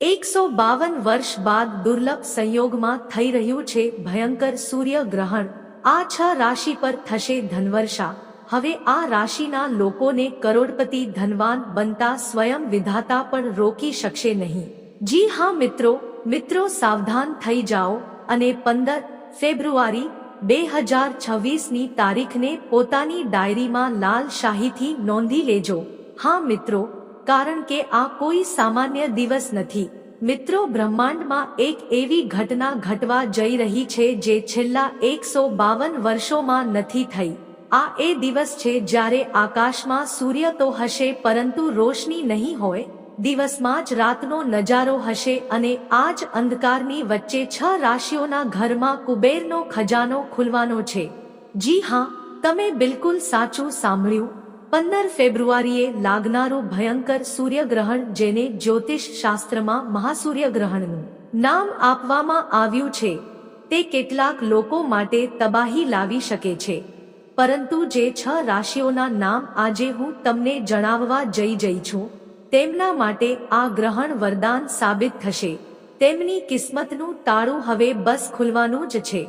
એકસો બાવન વર્ષ બાદ દુર્લભ સંયોગમાં થઈ રહ્યું છે ભયંકર સૂર્યગ્રહણ. આ છ રાશિ પર થશે ધનવર્ષા. હવે આ રાશિના લોકોને કરોડપતિ ધનવાન બનતા સ્વયં વિધાતા પણ રોકી શકશે નહીં. જી હા મિત્રો મિત્રો સાવધાન થઈ જાઓ અને પંદર ફેબ્રુઆરી બે હજાર છવ્વીસની તારીખને પોતાની ડાયરીમાં લાલ શાહીથી નોંધી લેજો. હા મિત્રો કારણ કે આ કોઈ સામાન્ય દિવસ નથી. મિત્રો, બ્રહ્માંડમાં એક એવી ઘટના ઘટવા જઈ રહી છે જે છેલ્લા એકસો બાવન વર્ષોમાં નથી થઈ. આ એ દિવસ છે જ્યારે આકાશમાં સૂર્ય તો હશે પરંતુ રોશની નહીં હોય. દિવસમાં જ રાતનો નજારો હશે અને આ જ અંધકારની વચ્ચે છ રાશિઓના ઘરમાં કુબેરનો ખજાનો ખુલવાનો છે. જી હા, તમે બિલકુલ સાચું સાંભળ્યું. પંદર ફેબ્રુઆરીએ લાગનારું ભયંકર સૂર્યગ્રહણ જેને જ્યોતિષ શાસ્ત્રમાં મહાસૂર્યગ્રહણનું નામ આપવામાં આવ્યું છે, તે કેટલાક લોકો માટે તબાહી લાવી શકે છે. પરંતુ જે છ રાશિઓના નામ આજે હું તમને જણાવવા જઈ જઈ છું, તેમના માટે આ ગ્રહણ વરદાન સાબિત થશે. તેમની કિસ્મતનું તાળું હવે બસ ખુલવાનું જ છે.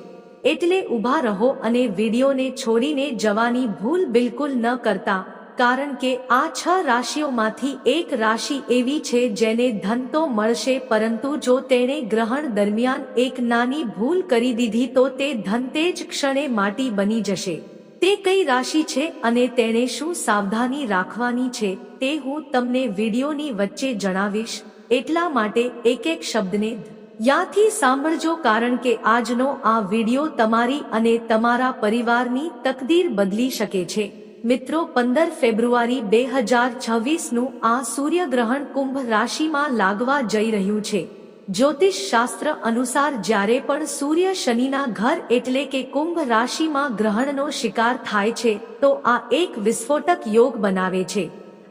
એટલે ઊભા રહો અને વિડીયોને છોડીને જવાની ભૂલ બિલકુલ ન કરતા. કારણ કે આ છ રાશિઓમાંથી એક રાશિ એવી છે જેને ધન તો મળશે, પરંતુ જો તેણે ગ્રહણ દરમિયાન એક નાની ભૂલ કરી દીધી તો તે ધન તે જ ક્ષણે માટી બની જશે. તે કઈ રાશિ છે અને તેણે શું સાવધાની રાખવાની છે તે હું તમને વિડીયોની વચ્ચે જણાવીશ. એટલા માટે એક એક શબ્દને યાથી સાંભળજો કારણ કે આજનો આ વીડિયો તમારી અને તમારા પરિવારની તકદીર બદલી શકે છે. મિત્રો, પંદર ફેબ્રુઆરી બે હજાર છવ્વીસનું આ સૂર્યગ્રહણ કુંભ રાશિમાં લાગવા જઈ રહ્યું છે. જ્યોતિષ શાસ્ત્ર અનુસાર જ્યારે પણ સૂર્ય શનિના ઘર એટલે કે કુંભ રાશિમાં ગ્રહણનો શિકાર થાય છે, તો આ એક વિસ્ફોટક યોગ બનાવે છે.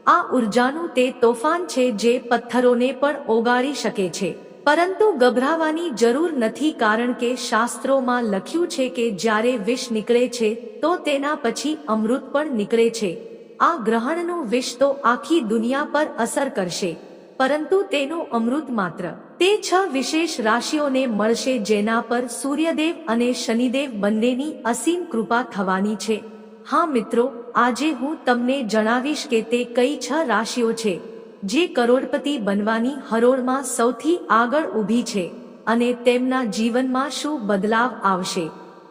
આ ઉર્જાનું તે તોફાન છે જે પથ્થરોને પણ ઓગાળી શકે છે. પરંતુ ગભરાવાની જરૂર નથી કારણ કે શાસ્ત્રોમાં લખ્યું છે કે જ્યારે વિષ નીકળે છે, તો તેના પછી અમૃત પણ નીકળે છે. આ ગ્રહણનું વિષ તો આખી દુનિયા પર અસર કરશે. પરંતુ તેનું અમૃત માત્ર. તે છ વિશેષ રાશિઓને મળશે જેના પર સૂર્યદેવ અને શનિદેવ બંનેની અસીમ કૃપા થવાની છે. હા મિત્રો, આજે હું તમને જણાવીશ કે તે કઈ છ રાશિઓ છે. જે કરોડપતિ બનવાની હરોળમાં સૌથી આગળ ઊભી છે અને તેમના જીવનમાં શું બદલાવ આવશે,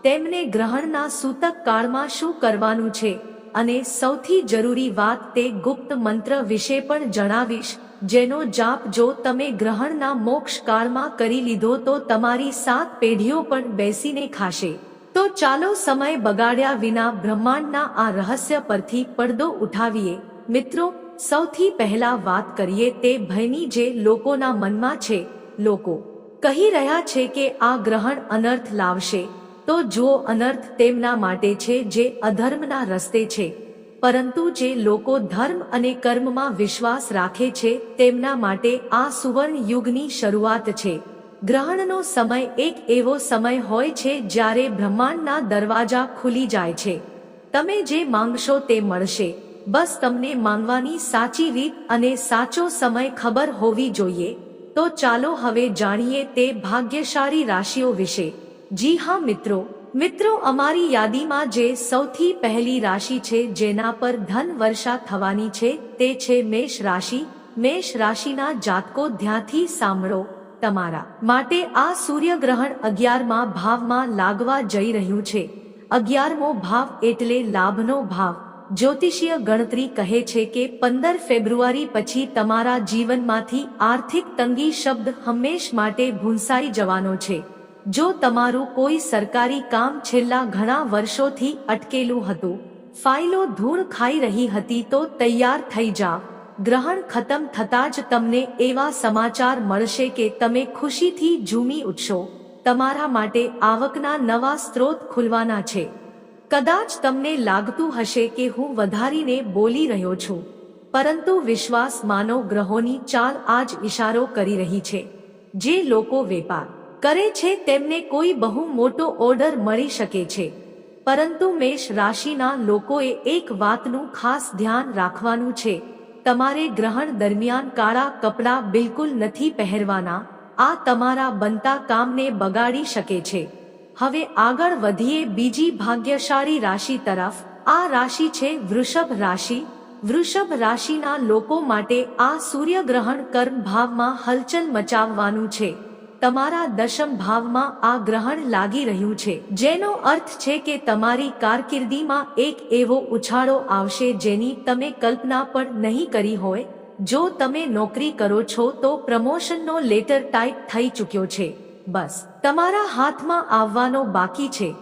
તેમને ગ્રહણના સૂતક કાળમાં શું કરવાનું છે અને સૌથી જરૂરી વાત તે ગુપ્ત મંત્ર વિશે પણ જણાવીશ, જેનો જાપ જો તમે ગ્રહણના મોક્ષ કાળમાં કરી લીધો તો તમારી સાત પેઢીઓ પણ બેસીને ખાશે. તો ચાલો સમય બગાડ્યા વિના બ્રહ્માંડના આ રહસ્ય પરથી પડદો ઉઠાવીએ. મિત્રો સૌથી પહેલા વાત કરીએ તે ભયની જે લોકોના મનમાં છે, લોકો. કહી રહ્યા છે કે આ ગ્રહણ અનર્થ લાવશે. તો જુઓ અનર્થ તેમના માટે છે જે અધર્મના રસ્તે છે. પરંતુ જે લોકો ધર્મ અને કર્મમાં વિશ્વાસ રાખે છે, તેમના માટે આ સુવર્ણ યુગની શરૂઆત છે. ગ્રહણનો સમય એક એવો સમય હોય છે જ્યારે બ્રહ્માંડના દરવાજા ખુલી જાય છે. તમે જે માંગશો તે મળશે. બસ તમને માંગવાની સાચી રીત અને સાચો સમય ખબર હોવી જોઈએ. તો ચાલો હવે જાણીએ તે ભાગ્યશાળી રાશિઓ વિશે. જી હા, મિત્રો. મિત્રો, અમારી યાદીમાં જે સૌથી પહેલી રાશિ છે, જેના પર ધન વર્ષા થવાની છે, તે છે મેષ રાશિ. મેષ રાશિના જાતકો ધ્યાનથી સાંભળો. તમારા માટે આ સૂર્યગ્રહણ અગિયારમાં ભાવમાં લાગવા જઈ રહ્યું છે. અગિયારમો ભાવ એટલે લાભનો ભાવ. જ્યોતિષીય ગણતરી કહે છે કે પંદર ફેબ્રુઆરી પછી તમારા જીવનમાંથી આર્થિક તંગી શબ્દ હંમેશ માટે ભૂંસાઈ જવાનો છે. જો તમારું કોઈ સરકારી કામ છેલ્લા ઘણા વર્ષોથી અટકેલું હતું, ફાઇલો ધૂળ ખાઈ રહી હતી તો તૈયાર થઈ જા ગ્રહણ ખતમ થતાં જ તમને એવા સમાચાર મળશે કે તમે ખુશીથી ઝૂમી ઉઠશો. તમારા માટે આવકના નવા સ્ત્રોત ખુલવાના છે. કદાચ તમને લાગતું હશે કે હું વધારીને બોલી રહ્યો છું, પરંતુ વિશ્વાસ માનવ ગ્રહોની ચાલ આજ ઇશારો કરી રહી છે. જે લોકો વેપાર કરે છે તેમને કોઈ બહુ મોટો ઓર્ડર મળી શકે છે. પરંતુ મેષ રાશિના લોકોએ એક વાતનું ખાસ ધ્યાન રાખવાનું છે. તમારે ગ્રહણ દરમિયાન કાળા કપડાં બિલકુલ નથી પહેરવાના. આ તમારા બનતા કામને બગાડી શકે છે. હવે આગળ વધીએ બીજી ભાગ્યશાળી રાશિ તરફ. આ રાશિ છે વૃષભ રાશિ. વૃષભ રાશિના લોકો માટે આ સૂર્યગ્રહણ કર્મ ભાવમાં હલચલ મચાવવાનું છે. તમારા દશમ ભાવમાં આ ગ્રહણ લાગી રહ્યું છે. જેનો અર્થ છે કે તમારી કારકિર્દીમાં એક એવો ઉછાળો આવશે જેની તમે કલ્પના પણ નહીં કરી હોય. જો તમે નોકરી કરો છો તો પ્રમોશનનો લેટર ટાઈપ થઈ ચૂક્યો છે. બસ, તમારા હાથમાં આવવાનો બાકી છે.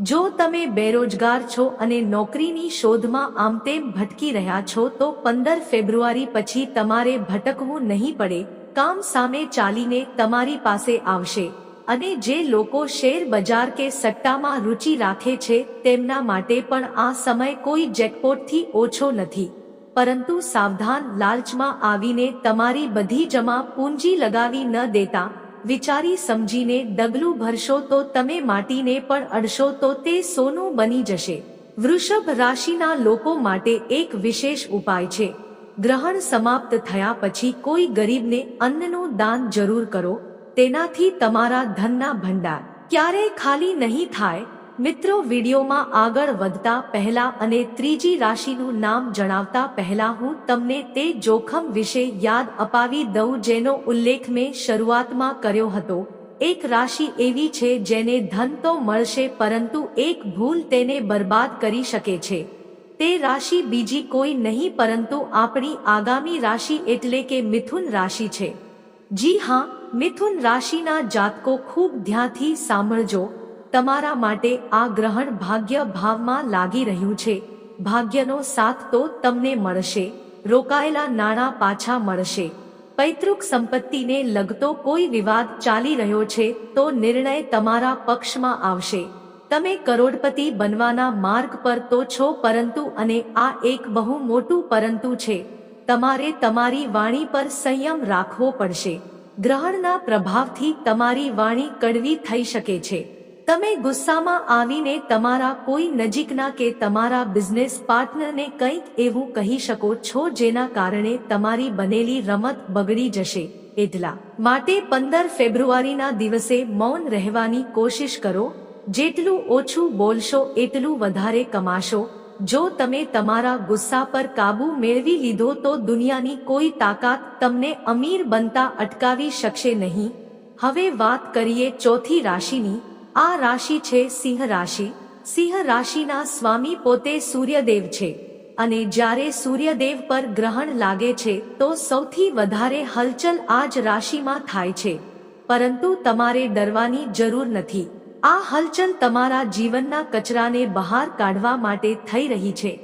જો તમે બેરોજગાર છો અને નોકરીની શોધમાં આમતેમ ભટકી રહ્યા છો, તો પંદર ફેબ્રુઆરી પછી તમારે ભટકવું નહીં પડે. કામ સામે ચાલીને તમારી પાસે આવશે. અને જે લોકો શેર બજાર કે સટ્ટામાં રુચિ રાખે છે, તેમના માટે પણ આ સમય કોઈ જેકપોટથી ઓછો નથી. પરંતુ સાવધાન લાલચમાં આવીને તમારી બધી જમા પૂંજી લગાવી ન દેતા વિચારી સમજીને ડગલું ભરશો તો તમે માટીને પણ અડશો તો તે સોનું બની જશે. વૃષભ રાશિના લોકો માટે એક વિશેષ ઉપાય છે. ગ્રહણ સમાપ્ત થયા પછી કોઈ ગરીબને અન્નનું દાન જરૂર કરો. તેનાથી તમારા ધનના ભંડાર ક્યારેય ખાલી નહીં થાય. મિત્રો, વિડીયોમાં આગળ વધતા પહેલા અને ત્રીજી રાશિનું નામ જણાવતા પહેલા હું તમને તે જોખમ વિશે યાદ અપાવી દઉં જેનો ઉલ્લેખ મેં શરૂઆતમાં કર્યો હતો. એક રાશિ એવી છે જેને ધન તો મળશે પરંતુ એક ભૂલ તેને બરબાદ કરી શકે છે. તે રાશિ બીજી કોઈ નહીં પરંતુ આપણી આગામી રાશિ એટલે કે મિથુન રાશિ છે. જી હા, મિથુન રાશિના જાતકો ખૂબ ધ્યાનથી સાંભળજો. તમારા માટે આ ગ્રહણ ભાગ્ય ભાવમાં લાગી રહ્યું છે. ભાગ્યનો સાથ તો તમને મળશે. રોકાયેલા નાણાં પાછા મળશે. પૈતૃક સંપત્તિને લગતો કોઈ વિવાદ ચાલી રહ્યો છે તો નિર્ણય તમારા પક્ષમાં આવશે. તમે કરોડપતિ બનવાના માર્ગ પર તો છો પરંતુ અને આ એક બહુ મોટું પરંતુ છે. તમારે તમારી વાણી પર સંયમ રાખવો પડશે. ગ્રહણના પ્રભાવથી તમારી વાણી કડવી થઈ શકે છે. તમે ગુસ્સામાં આવીને તમારા કોઈ નજીકના કે તમારા બિઝનેસ પાર્ટનરને કંઈક એવું કહી શકો છો જેના કારણે તમારી બનેલી રમત બગડી જશે. એટલા માટે પંદર ફેબ્રુઆરીના દિવસે મૌન રહેવાની કોશિશ કરો. જેટલું ઓછું બોલશો, એટલું વધારે કમાશો. જો તમે તમારા ગુસ્સા પર કાબુ મેળવી લીધો તો દુનિયાની કોઈ તાકાત તમને અમીર બનતા અટકાવી શકશે નહીં. હવે વાત કરીએ ચોથી રાશિની. આ રાશિ છે સિંહ રાશિ. સિંહ રાશિના સ્વામી પોતે સૂર્યદેવ છે અને જ્યારે સૂર્યદેવ પર ગ્રહણ લાગે છે તો સૌથી વધારે હલચલ આ જ રાશિમાં થાય છે. પરંતુ તમારે ડરવાની જરૂર નથી. આ હલચલ તમારા જીવનના કચરાને બહાર કાઢવા માટે થઈ રહી છે.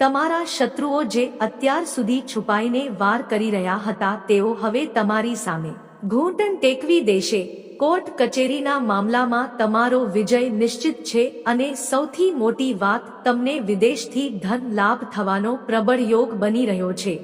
તમારા શત્રુઓ જે અત્યાર સુધી છુપાઈને વાર કરી રહ્યા હતા તેઓ હવે તમારી સામે. ઘૂંટણ ટેકવી દેશે. કોર્ટ કચેરીના મામલામાં તમારો વિજય નિશ્ચિત છે અને સૌથી મોટી વાત, તમને વિદેશથી ધન લાભ થવાનો પ્રબળ યોગ બની રહ્યો છે.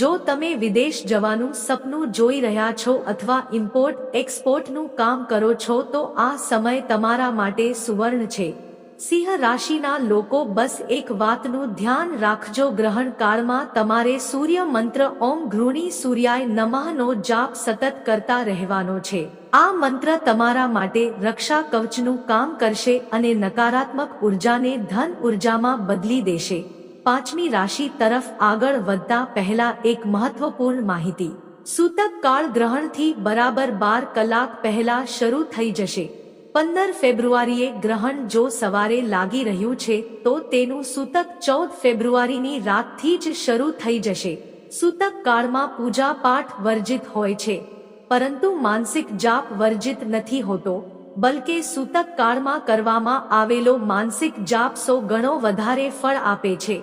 જો તમે વિદેશ જવાનું સપનું જોઈ રહ્યા છો અથવા ઇમ્પોર્ટ, એક્સપોર્ટનું કામ કરો છો તો આ સમય તમારા માટે સુવર્ણ છે. સિંહ રાશિના લોકો બસ એક વાતનું ધ્યાન રાખજો. ગ્રહણ કાળમાં તમારે સૂર્ય મંત્ર ઓમ ઘૃણી સૂર્યાય નમઃનો જાપ સતત કરતા રહેવાનો છે. આ મંત્ર તમારા માટે રક્ષા કવચનું કામ કરશે અને નકારાત્મક ઉર્જાને ધન ઉર્જામાં બદલી દેશે. પાંચમી રાશિ તરફ આગળ વધતા પહેલા એક મહત્વપૂર્ણ માહિતી. સૂતક કાળ ગ્રહણથી બરાબર બાર કલાક પહેલા શરૂ થઈ જશે. પંદર ફેબ્રુઆરીએ ગ્રહણ જો સવારે લાગી રહ્યું છે, તો તેનું સૂતક ચૌદ ફેબ્રુઆરીની રાતથી જ શરૂ થઈ જશે. સૂતક કાળમાં પૂજા પાઠ વર્જિત હોય છે. પરંતુ માનસિક જાપ વર્જિત નથી હોતો, બલકે સૂતક કાળમાં કરવામાં આવેલો માનસિક જાપ સો ગણો વધારે ફળ આપે છે.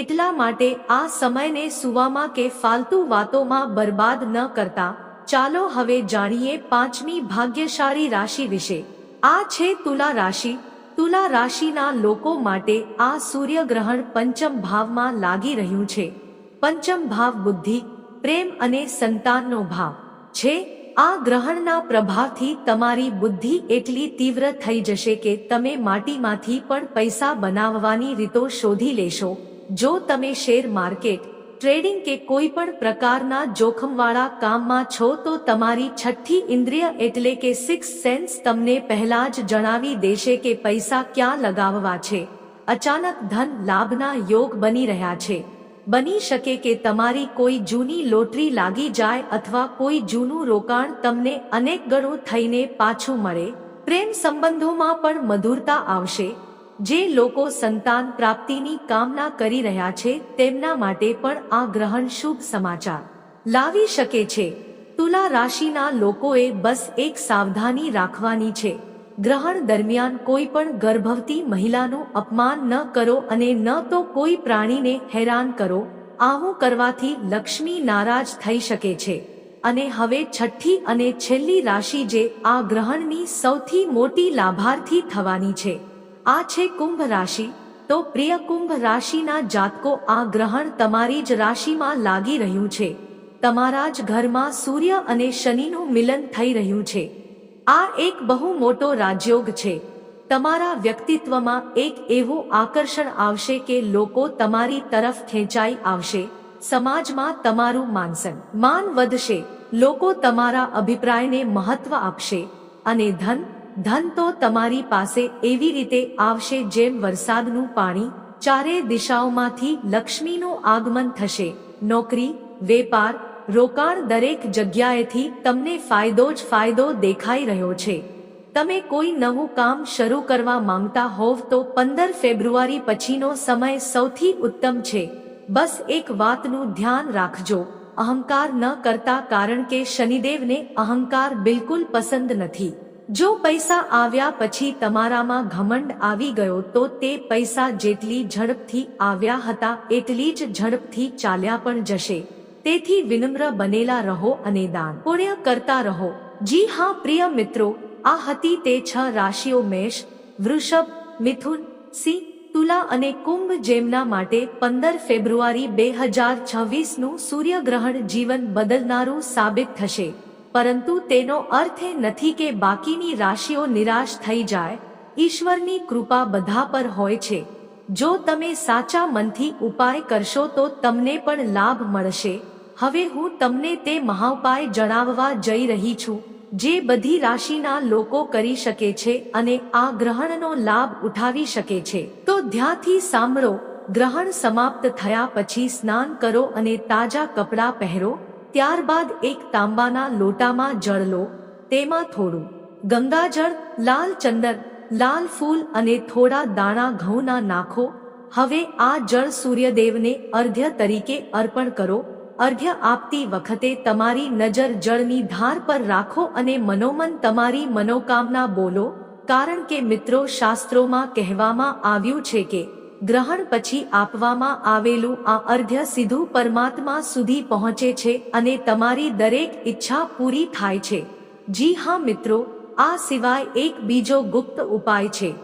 એટલા માટે આ સમયને સુવામાં કે ફાલતુ વાતોમાં બરબાદ ન કરતા, ચાલો હવે જાણીએ પાંચમી ભાગ્યશાળી રાશિ વિશે. આ છે તુલા રાશિ. તુલા રાશિના લોકો માટે આ સૂર્યગ્રહણ પંચમ ભાવમાં લાગી રહ્યું છે. પંચમ ભાવ બુદ્ધિ, પ્રેમ અને સંતાનનો ભાવ છે. આ ગ્રહણના પ્રભાવથી તમારી બુદ્ધિ એટલી તીવ્ર થઈ જશે કે તમે માટીમાંથી પણ પૈસા બનાવવાની રીતો શોધી લેશો. જો તમે શેર માર્કેટ ટ્રેડિંગ કે કોઈ પણ પ્રકારના જોખમવાળા કામમાં છો તો તમારી છઠ્ઠી ઇન્દ્રિય એટલે કે સિક્સ સેન્સ તમને પહેલા જ જણાવી દેશે કે પૈસા ક્યાં લગાવવા છે. અચાનક ધન લાભના યોગ બની રહ્યા છે. બની શકે કે તમારી કોઈ જૂની લોટરી લાગી જાય અથવા કોઈ જૂનું રોકાણ તમને અનેક ગણું થઈને પાછું મળે. પ્રેમ સંબંધોમાં પણ મધુરતા આવશે. જે લોકો સંતાન પ્રાપ્તિની કામના કરી રહ્યા છે, તેમના માટે પણ આ ગ્રહણ શુભ સમાચાર. લાવી શકે છે. તુલા રાશિના લોકોએ બસ એક સાવધાની રાખવાની છે. ગ્રહણ દરમિયાન કોઈ પણ ગર્ભવતી મહિલાનું અપમાન ન કરો અને ન તો કોઈ પ્રાણીને હેરાન કરો. આવું કરવાથી લક્ષ્મી નારાજ થઈ શકે છે. અને હવે છઠ્ઠી અને છેલ્લી રાશિ જે આ ગ્રહણની સૌથી મોટી લાભાર્થી થવાની છે. આ છે કુંભ રાશિ. તો પ્રિય કુંભ રાશિના જાતકો, આ ગ્રહણ તમારી જ રાશિમાં લાગી રહ્યું છે. તમારા જ ઘરમાં સૂર્ય અને શનિનું મિલન થઈ રહ્યું છે. આ એક બહુ મોટો રાજયોગ છે. તમારા વ્યક્તિત્વમાં એક એવું આકર્ષણ આવશે કે લોકો તમારી તરફ ખેંચાઈ આવશે. સમાજમાં તમારું માનસન, માન વધશે. લોકો તમારા અભિપ્રાયને મહત્વ આપશે. અને ધન ધન તો તમારી પાસે એવી રીતે આવશે જેમ વરસાદનું પાણી ચારે દિશાઓમાંથી લક્ષ્મીનું આગમન થશે. નોકરી, વેપાર, રોકાણ દરેક જગ્યાએથી તમને ફાયદો જ ફાયદો દેખાઈ રહ્યો છે. તમે કોઈ નવું કામ શરૂ કરવા માંગતા હોવ તો પંદર ફેબ્રુઆરી પછીનો સમય સૌથી ઉત્તમ છે. બસ એક વાતનું ધ્યાન રાખજો. અહંકાર ન કરતા કારણ કે શનિદેવને અહંકાર બિલકુલ પસંદ નથી. જો પૈસા આવ્યા પછી તમારામાં ઘમંડ આવી ગયો તો તે પૈસા જેટલી ઝડપથી આવ્યા હતા એટલી જ ઝડપથી ચાલ્યા પણ જશે. તેથી વિનમ્ર બનેલા રહો અને દાન. પુણ્ય કરતા રહો. જી હા, પ્રિય મિત્રો, આ હતી તે છ રાશિઓ મેષ, વૃષભ, મિથુન, સિંહ, તુલા અને કુંભ જેમના માટે પંદર ફેબ્રુઆરી બે હજાર છવ્વીસનું સૂર્યગ્રહણ જીવન બદલનારું સાબિત થશે. પરંતુ તેનો અર્થ એ નથી કે બાકીની રાશિઓ નિરાશ થઈ જાય. ઈશ્વરની કૃપા બધા પર હોય છે. જો તમે સાચા મનથી ઉપાય કરશો તો તમને પણ લાભ મળશે. હવે હું તમને તે મહાઉપાય જણાવવા જઈ રહી છું, જે બધી રાશિના લોકો કરી શકે છે અને આ ગ્રહણનો લાભ ઉઠાવી શકે છે. તો ધ્યાનથી સાંભળો, ગ્રહણ સમાપ્ત થયા પછી સ્નાન કરો અને તાજા કપડાં પહેરો. ત્યારબાદ એક તાંબાના લોટામાં જળ લો, તેમાં થોડું ગંગાજળ, લાલ ચંદન લાલ ફૂલ અને થોડા દાણા ઘઉંના નાખો. હવે આ જળ સૂર્યદેવને અર્ધ્ય તરીકે અર્પણ કરો. અર્ઘ્ય આપતી વખતે તમારી નજર જળની ધાર પર રાખો અને મનોમન તમારી મનોકામના બોલો. કારણ કે મિત્રો, શાસ્ત્રોમાં કહેવામાં આવ્યું છે કે ગ્રહણ પછી આપવામાં આવેલું આ અર્ધ્ય સીધું પરમાત્મા સુધી પહોંચે છે અને તમારી દરેક ઈચ્છા પૂરી થાય છે. જી હા મિત્રો, આ સિવાય એક બીજો ગુપ્ત ઉપાય છે.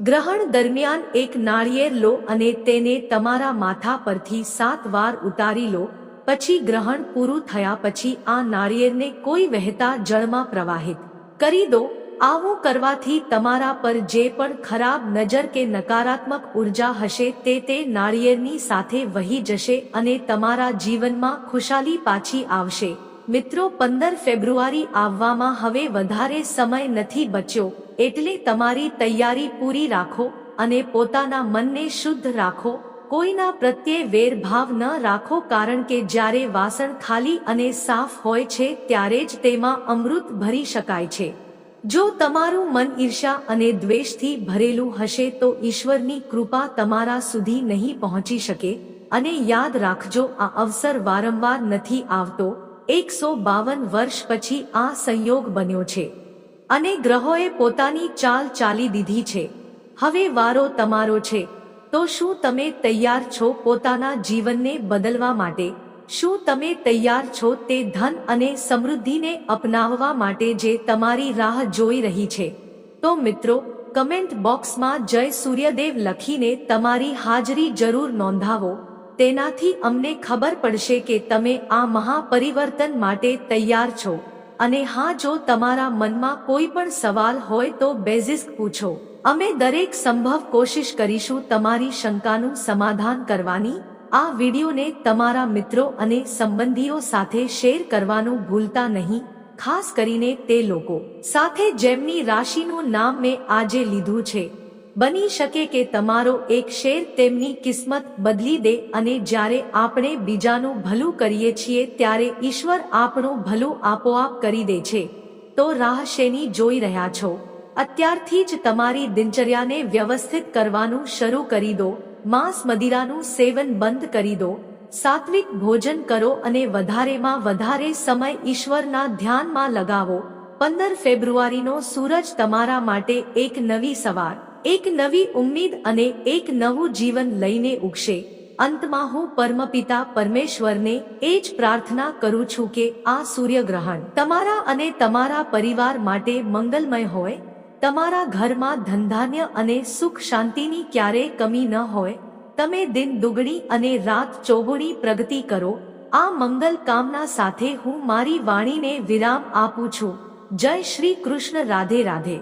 ગ્રહણ દરમિયાન એક નાળિયેર લો અને તેને તમારા માથા પરથી સાત વાર ઉતારી લો, પછી ગ્રહણ પૂરું થયા પછી આ નાળિયેરને કોઈ વહેતા જળમાં પ્રવાહિત કરી દો. આવું કરવાથી તમારા પર જે પણ ખરાબ નજર કે નકારાત્મક ઊર્જા હશે તે તે નાળિયેરની સાથે વહી જશે અને તમારા જીવનમાં ખુશાલી પાછી આવશે. મિત્રો, પંદર ફેબ્રુઆરી આવવામાં હવે વધારે સમય નથી બચ્યો, એટલે તમારી તૈયારી પૂરી રાખો અને પોતાના મનને શુદ્ધ રાખો. કોઈના પ્રત્યે વેરભાવ ન રાખો કારણ કે જ્યારે વાસણ ખાલી અને સાફ હોય છે ત્યારે જ તેમાં અમૃત ભરી શકાય છે. જો તમારું મન ઈર્ષા અને દ્વેષથી ભરેલું હશે તો ઈશ્વરની કૃપા તમારા સુધી નહીં પહોંચી શકે. અને યાદ રાખજો, આ અવસર વારંવાર નથી આવતો. એકસો બાવન વર્ષ પછી આ સંયોગ બન્યો છે. અને ગ્રહોએ પોતાની ચાલ ચાલી દીધી છે. હવે વારો તમારો છે. તો શું તમે તૈયાર છો પોતાના જીવનને બદલવા માટે? શું તમે તૈયાર છો તે ધન અને સમૃદ્ધિને અપનાવવા માટે જે તમારી રાહ જોઈ રહી છે? તો મિત્રો કમેન્ટ બોક્સમાં જય સૂર્યદેવ લખીને તમારી હાજરી જરૂર નોંધાવો. તેનાથી અમને ખબર પડશે કે તમે આ મહાપરિવર્તન માટે તૈયાર છો. અને હા, જો તમારા મનમાં કોઈ પણ સવાલ હોય તો બેઝિસ્ક પૂછો. અમે દરેક સંભવ કોશિશ કરીશું તમારી શંકાનું સમાધાન કરવાની. આ વિડીયોને તમારા મિત્રો અને સંબંધીઓ સાથે શેર કરવાનું ભૂલતા નહીં, ખાસ કરીને તે લોકો. સાથે જેમની રાશિનું નામ મેં આજે લીધું છે. બની શકે કે તમારો એક શેર તેમની કિસ્મત બદલી દે અને જ્યારે આપણે બીજાનું ભલું કરીએ છીએ ત્યારે ઈશ્વર આપણું ભલું આપોઆપ કરી દે છે. તો રાહ શેની જોઈ રહ્યા છો? અત્યારથી જ તમારી દિનચર્યાને વ્યવસ્થિત કરવાનું શરૂ કરી દો. માંસ મદિરાનું સેવન બંધ કરી દો, સાત્વિક ભોજન કરો અને વધારેમાં વધારે સમય ઈશ્વરના ધ્યાનમાં લગાવો. પંદર ફેબ્રુઆરીનો સૂરજ તમારા માટે એક નવી સવાર, એક નવી ઉમ્મીદ અને એક નવું જીવન લઈને ઉગશે. અંતમાં હું પરમપિતા પરમેશ્વરને એ જ પ્રાર્થના કરું છું કે આ સૂર્યગ્રહણ તમારા અને તમારા પરિવાર માટે મંગલમય હોય. તમારા ઘરમાં ધનધાન્ય અને સુખ શાંતિની ક્યારેય કમી ન હોય, તમે દિન દુગણી અને રાત ચોગુણી પ્રગતિ કરો. આ મંગલ કામના સાથે હું મારી વાણીને વિરામ આપું છું. જય શ્રી કૃષ્ણ, રાધે રાધે.